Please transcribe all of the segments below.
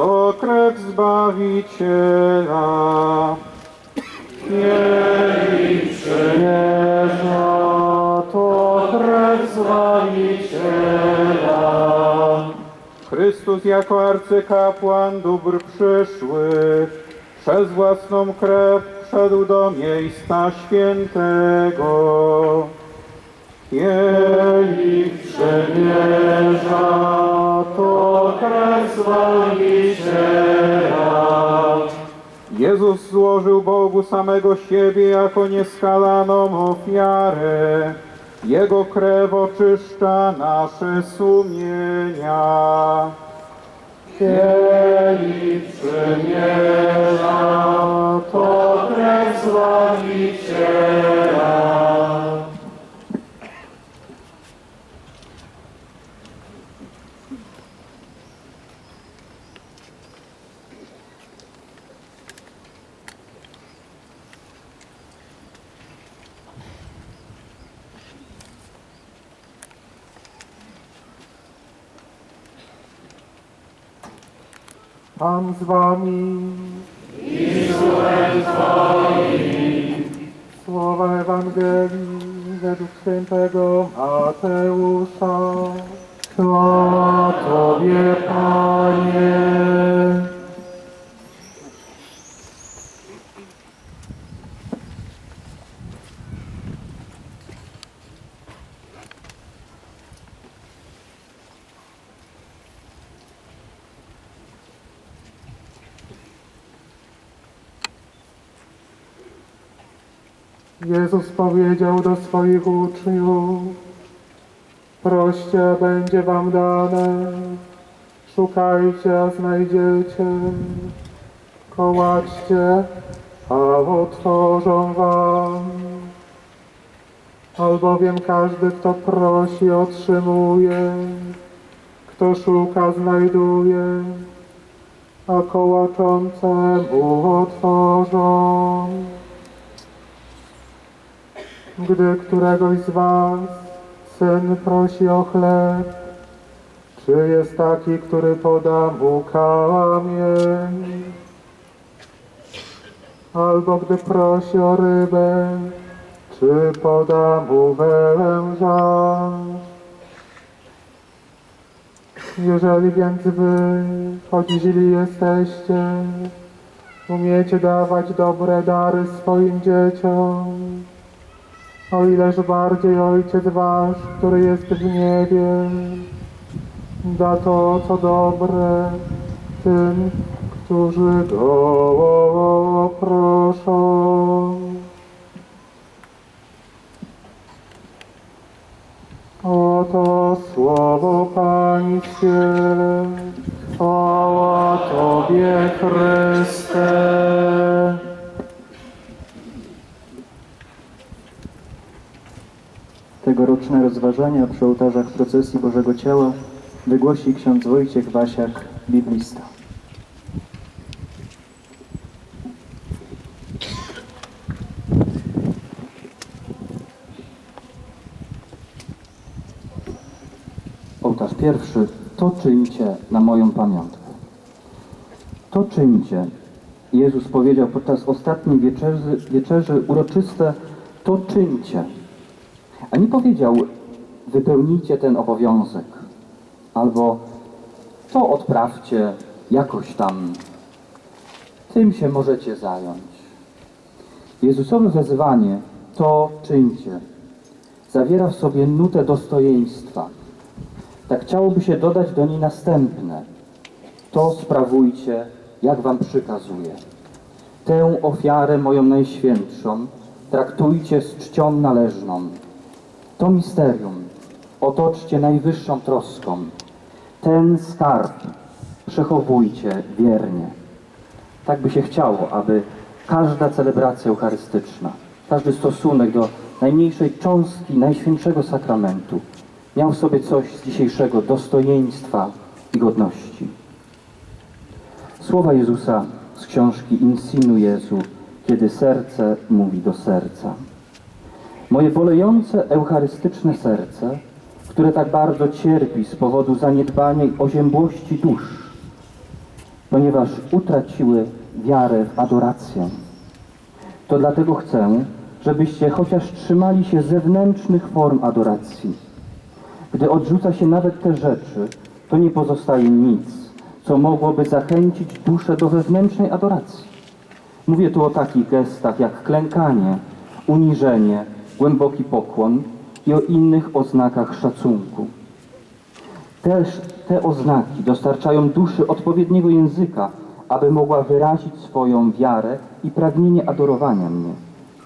To krew Zbawiciela. Kielich przymierza to krew Zbawiciela. Chrystus jako arcykapłan dóbr przyszłych przez własną krew wszedł do miejsca świętego. Kielich przemierza to krew Zbawiciela. Jezus złożył Bogu samego siebie jako nieskalaną ofiarę. Jego krew oczyszcza nasze sumienia. Kielich przemierza to krew Zbawiciela. Pan z wami. Słowa Ewangelii według świętego Mateusza. Chwała Tobie, Panie. Jezus powiedział do swoich uczniów, Proście, będzie wam dane. Szukajcie, a znajdziecie. Kołaczcie, a otworzą wam. Albowiem każdy, kto prosi, otrzymuje. Kto szuka, znajduje. A kołaczącemu otworzą. Gdy któregoś z was syn prosi o chleb, czy jest taki, który poda mu kamień? Albo gdy prosi o rybę, czy poda mu węża? Jeżeli więc wy, choć źli jesteście, umiecie dawać dobre dary swoim dzieciom, o ileż bardziej Ojciec Wasz, który jest w niebie, da to, co dobre tym, którzy Go proszą. Oto słowo Pańskie, chwała Tobie Chryste. Tegoroczne rozważania przy ołtarzach procesji Bożego Ciała wygłosi ksiądz Wojciech Wasiak, biblista. Ołtarz pierwszy. To czyńcie na moją pamiątkę. To czyńcie. Jezus powiedział podczas ostatniej wieczerzy, wieczerzy uroczyste to czyńcie. A nie powiedział, wypełnijcie ten obowiązek, albo to odprawcie jakoś tam. Tym się możecie zająć. Jezusowe wezwanie, to czyńcie, zawiera w sobie nutę dostojeństwa. Tak chciałoby się dodać do niej następne. To sprawujcie, jak wam przykazuję. Tę ofiarę moją najświętszą traktujcie z czcią należną. To misterium otoczcie najwyższą troską. Ten skarb przechowujcie wiernie. Tak by się chciało, aby każda celebracja eucharystyczna, każdy stosunek do najmniejszej cząstki Najświętszego Sakramentu miał w sobie coś z dzisiejszego dostojeństwa i godności. Słowa Jezusa z książki Insinu Jezu, kiedy serce mówi do serca. Moje bolejące eucharystyczne serce, które tak bardzo cierpi z powodu zaniedbania i oziębłości dusz, ponieważ utraciły wiarę w adorację. To dlatego chcę, żebyście chociaż trzymali się zewnętrznych form adoracji. Gdy odrzuca się nawet te rzeczy, to nie pozostaje nic, co mogłoby zachęcić duszę do wewnętrznej adoracji. Mówię tu o takich gestach jak klękanie, uniżenie, głęboki pokłon i o innych oznakach szacunku. Też te oznaki dostarczają duszy odpowiedniego języka, aby mogła wyrazić swoją wiarę i pragnienie adorowania mnie.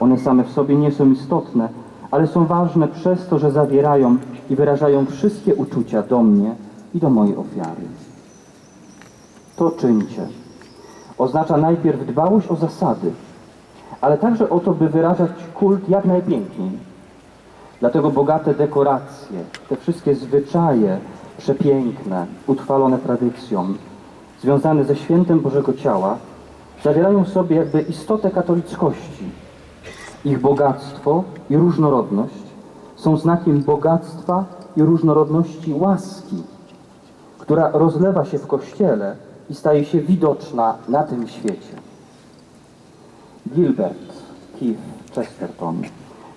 One same w sobie nie są istotne, ale są ważne przez to, że zawierają i wyrażają wszystkie uczucia do mnie i do mojej ofiary. To czyńcie. Oznacza najpierw dbałość o zasady, ale także o to, by wyrażać kult jak najpiękniej. Dlatego bogate dekoracje, te wszystkie zwyczaje przepiękne, utrwalone tradycją, związane ze świętem Bożego Ciała, zawierają w sobie jakby istotę katolickości. Ich bogactwo i różnorodność są znakiem bogactwa i różnorodności łaski, która rozlewa się w Kościele i staje się widoczna na tym świecie. Gilbert Keith Chesterton,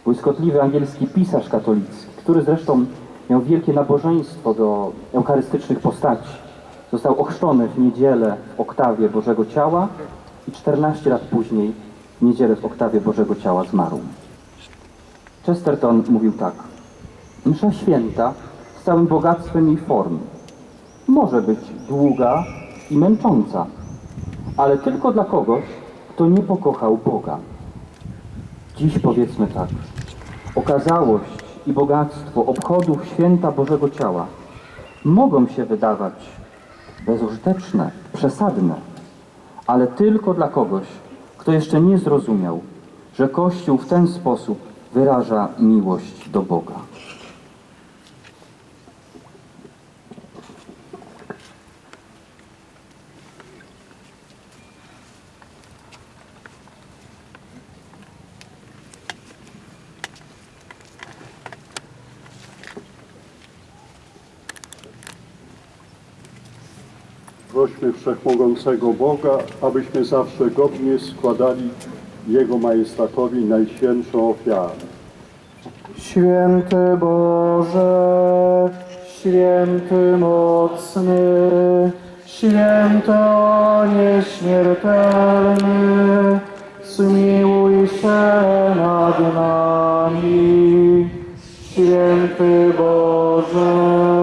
błyskotliwy angielski pisarz katolicki, który zresztą miał wielkie nabożeństwo do eucharystycznych postaci. Został ochrzczony w niedzielę w oktawie Bożego Ciała i 14 lat później w niedzielę w oktawie Bożego Ciała zmarł. Chesterton mówił tak. Msza święta z całym bogactwem jej form może być długa i męcząca, ale tylko dla kogoś, kto nie pokochał Boga. Dziś powiedzmy tak. Okazałość i bogactwo obchodów święta Bożego Ciała mogą się wydawać bezużyteczne, przesadne, ale tylko dla kogoś, kto jeszcze nie zrozumiał, że Kościół w ten sposób wyraża miłość do Boga. Prośmy Wszechmogącego Boga, abyśmy zawsze godnie składali Jego majestatowi najświętszą ofiarę. Święty Boże, święty mocny, święty nieśmiertelny, zmiłuj się nad nami. Święty Boże,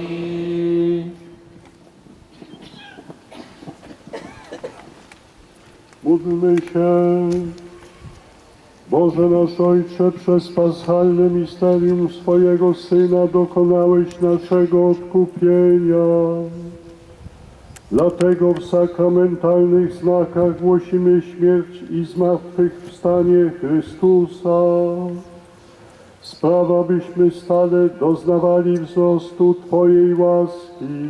Módlmy się. Boże nasz Ojcze, przez paschalne misterium swojego Syna dokonałeś naszego odkupienia. Dlatego w sakramentalnych znakach głosimy śmierć i zmartwychwstanie Chrystusa. Sprawa, byśmy stale doznawali wzrostu Twojej łaski